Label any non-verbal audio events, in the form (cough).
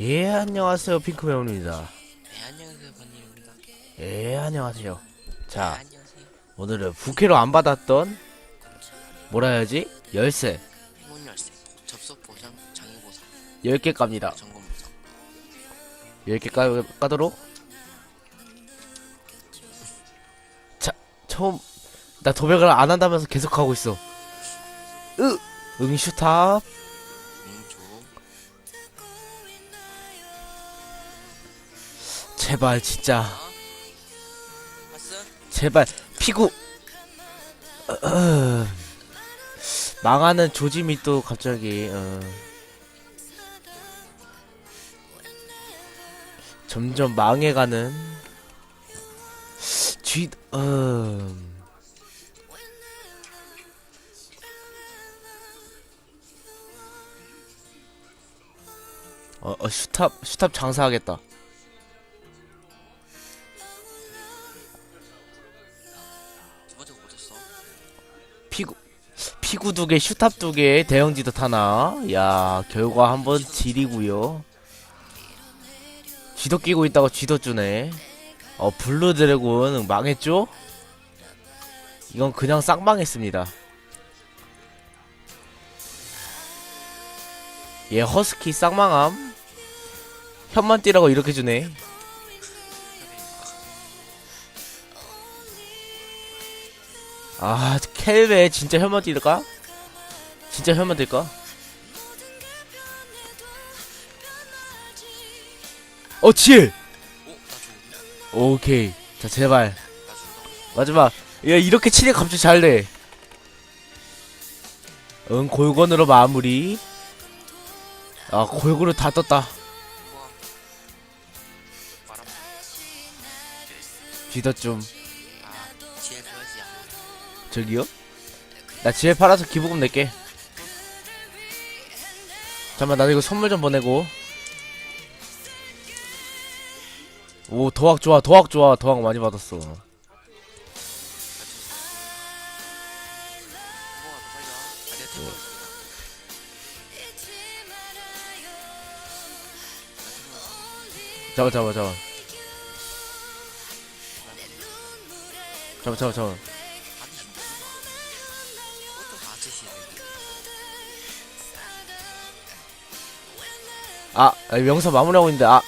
예 안녕하세요 핑크 배우입니다. 네, 안녕하세요, 번님입니다. 예 안녕하세요. 네, 자 안녕하세요. 오늘은 부캐로 안 받았던 뭐라 해야지? 열쇠. 행운 열쇠, 접속 보상, 장애 보상, 10개 깝니다. 점검 보상. 10개 까, 까도록? 자 처음 나 도백을 안 한다면서 계속 하고 있어. 으 응슈탑 제발 진짜 제발 피구 (clears throat) 망하는 조짐이 또 갑자기 어. 점점 망해가는 쥐 어. 어, 어 슈탑 슈탑 장사하겠다 피구 두 개, 슈탑 두 개, 대형 지도 하나. 야, 결과 한번 지리고요. 쥐도 끼고 있다가 쥐도 주네. 어, 블루 드래곤 망했죠? 이건 그냥 쌍망했습니다. 얘 허스키 쌍망함. 현만 뛰라고 이렇게 주네. 아, 켈베 진짜 혐오 뛸까? 진짜 혐오 뛸까? 어, 질! 오, 나 좋은데? 오케이. 자, 제발. 마지막. 야, 이렇게 치니 갑자기 잘 돼. 응, 골건으로 마무리. 아, 골고루 다 떴다. 뒤더 좀. 저기요? 나 지혜 팔아서 기부금 낼게. 잠깐만, 나도 이거 선물 좀 보내고. 오, 도학 좋아, 도학 좋아, 도학 많이 받았어. 우와, 너 빨리 와. 아, 내가 태워. 잠깐, 아, 아, 영상 마무리하고 있는데, 아.